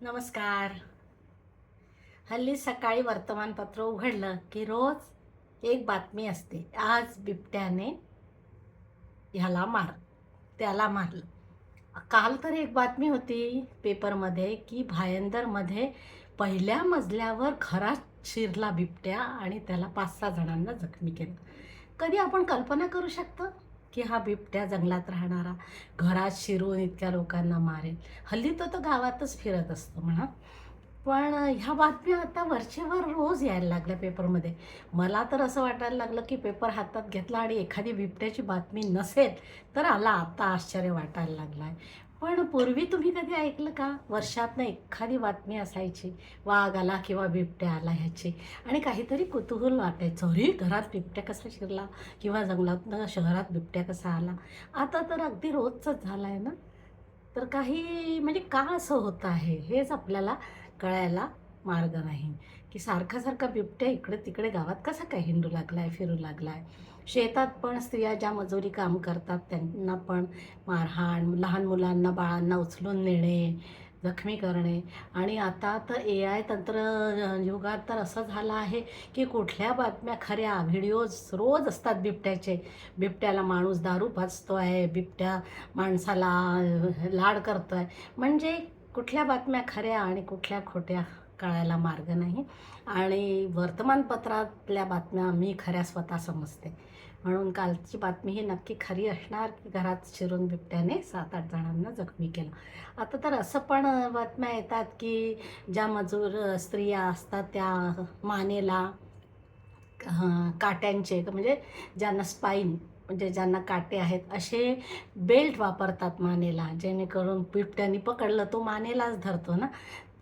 नमस्कार. हल्ली सकाळी वर्तमानपत्र उघडलं की रोज एक बातमी असते. आज बिबट्याने ह्याला मार त्याला मारलं. काल तर एक बातमी होती पेपरमध्ये की भायंदरमध्ये पहिल्या मजल्यावर खराच शिरला बिबट्या आणि त्याला पाच सहा जणांना जखमी केलं. कधी आपण कल्पना करू शकतो? की हा बिबट्या जंगलात राहणारा घरात शिरून इतक्या लोकांना मारेल. हल्ली तो तर गावातच फिरत असतो म्हणा. पण ह्या बातम्या आता वरचेवर रोज यायला लागल्या पेपरमध्ये. मला तर असं वाटायला लागलं की पेपर हातात घेतला आणि एखादी बिबट्याची बातमी नसेल तर आला आता आश्चर्य वाटायला लागला आहे पण पूर्वी तुम्ही कधी ऐकलं का? वर्षातनं एखादी बातमी असायची वाघ आला किंवा बिबट्या आला ह्याची. आणि काहीतरी कुतूहल वाटायचं. अरे घरात बिबट्या कसा शिरला? किंवा जंगलातनं शहरात बिबट्या कसा आला? आता तर अगदी रोजचंच झालं आहे ना? तर काही म्हणजे का असं होतं आहे? हेच आपल्याला कळायला मार्ग नाही. की सारखा सारखा बिबट्या इकडे तिकडे गावात कसा काय हिंडू लागला आहे फिरू लागला आहे शेतात पण स्त्रिया ज्या मजुरी काम करतात त्यांना पण मारहाण लहान मुलांना बाळांना उचलून नेणे जखमी करणे. आणि आता तर ए आय तंत्र युगात तर असं झालं आहे की कुठल्या बातम्या खऱ्या व्हिडिओज रोज असतात बिबट्याचे. बिबट्याला माणूस दारू भाजतो आहे बिबट्या माणसाला लाड करतो आहे म्हणजे कुठल्या बातम्या खऱ्या आणि कुठल्या खोट्या? कळायला मार्ग नाही. आणि वर्तमानपत्रातल्या बातम्या मी खऱ्या स्वतः समजते. म्हणून कालची बातमी ही नक्की खरी असणार की घरात शिरून बिबट्याने सात आठ जणांना जखमी केलं. आता तर असं पण बातम्या येतात की ज्या मजूर स्त्रिया असतात त्या मानेला काट्यांचे म्हणजे ज्यांना स्पाईन म्हणजे ज्यांना काटे आहेत असे बेल्ट वापरतात मानेला जेणेकरून बिबट्याने पकडलं तो मानेलाच धरतो ना.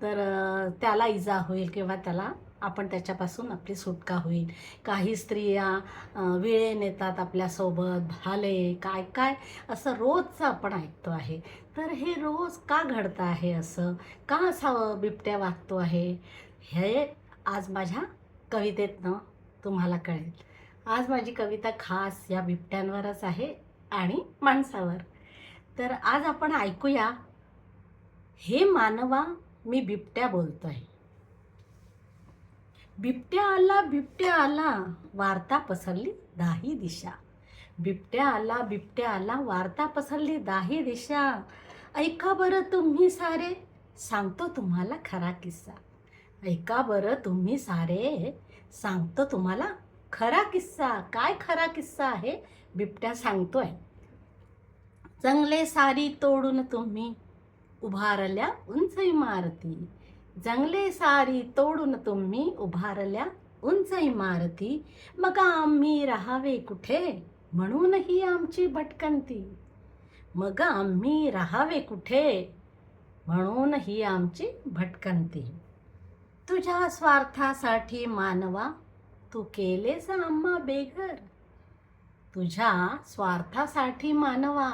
तर त्याला इजा होईल किंवा त्याला आपण त्याच्यापासून आपली सुटका होईल. काही स्त्रिया अं, येतात नेतात आपल्यासोबत भाले काय काय असं रोजचं आपण ऐकतो आहे. तर हे रोज का घडतं आहे असं? का असावं बिबट्या वागतो आहे? हे आज माझ्या कवितेतनं तुम्हाला कळेल. आज माझी कविता खास या बिबट्यांवरच आहे आणि माणसावर. तर आज आपण ऐकूया हे मानवा मी बिबट्या बोलतोय. बिबट्या आला बिबट्या आला वार्ता पसरली दाही दिशा. बिबट्या आला बिबट्या आला वार्ता पसरली दाही दिशा. ऐका बरं तुम्ही सारे सांगतो तुम्हाला खरा किस्सा. ऐका बरं तुम्ही सारे सांगतो तुम्हाला खरा किस्सा. काय खरा किस्सा आहे? बिबट्या सांगतोय. जंगले सारी तोडून तुम्ही उभारल्या उंच इमारती जंगले सारी तोडून तुम्ही उभारल्या उंच इमारती मग आम्ही राहावे कुठे? म्हणून ही आमची भटकंती. मग आम्ही राहावे कुठे? म्हणून ही आमची भटकंती. तुझ्या स्वार्थासाठी मानवा तू केलेस आम्हा बेघर. तुझ्या स्वार्थासाठी मानवा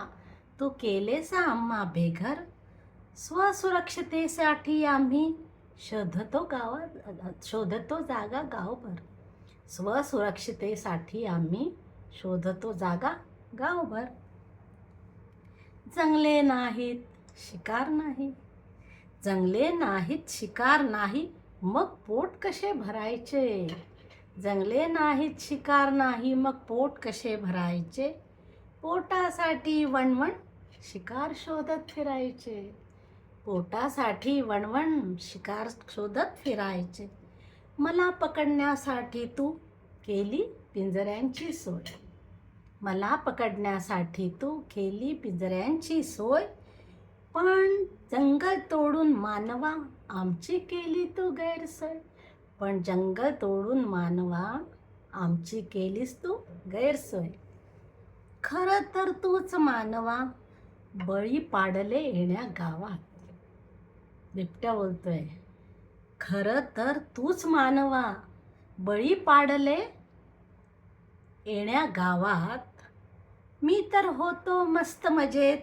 तू केलेस आम्हा बेघर. स्वसुरक्षतेसाठी आम्ही शोधतो गावात शोधतो जागा गावभर. स्वसुरक्षतेसाठी आम्ही शोधतो जागा गावभर. जंगले नाहीत शिकार नाही. जंगले नाहीत शिकार नाही मग पोट कसे भरायचे? जंगले नाहीत शिकार नाही मग पोट कसे भरायचे? पोटासाठी वणवण शिकार शोधत फिरायचे. पोटासाठी वणवण शिकार शोधत फिरायचे. मला पकडण्यासाठी तू केली पिंजऱ्यांची सोय. मला पकडण्यासाठी तू केली पिंजऱ्यांची सोय. पण जंगल तोडून मानवा आमची केली तू गैरसोय. पण जंगल तोडून मानवा आमची केलीस तू गैरसोय. खरं तर तूच मानवा बळी पाडले येण्या गावात. बिबट्या बोलतोय. खरं तर तूच मानवा. बळी पाडले येण्या गावात. मी तर होतो मस्त मजेत.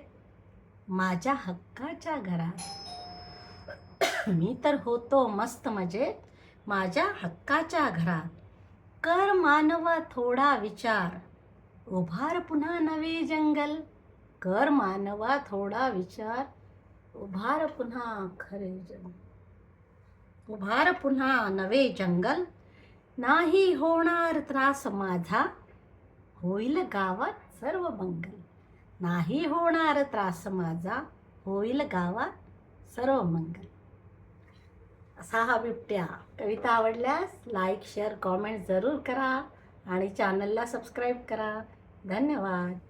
माझ्या हक्काच्या घरात. मी तर होतो मस्त मजेत. माझ्या हक्काच्या घरात. कर मानवा थोडा विचार. उभार पुन्हा नवे जंगल. कर मानवा थोडा विचार. उभार पुन्हा खरे जंगल उभार पुन्हा नवे जंगल. नाही होणार त्रास माझा. होईल गावात सर्व मंगल. नाही होणार त्रास माझा. होईल गावात सर्व मंगल. असा हा बिबट्या. कविता आवडल्यास लाईक शेअर कॉमेंट जरूर करा आणि चॅनलला सबस्क्राईब करा. धन्यवाद.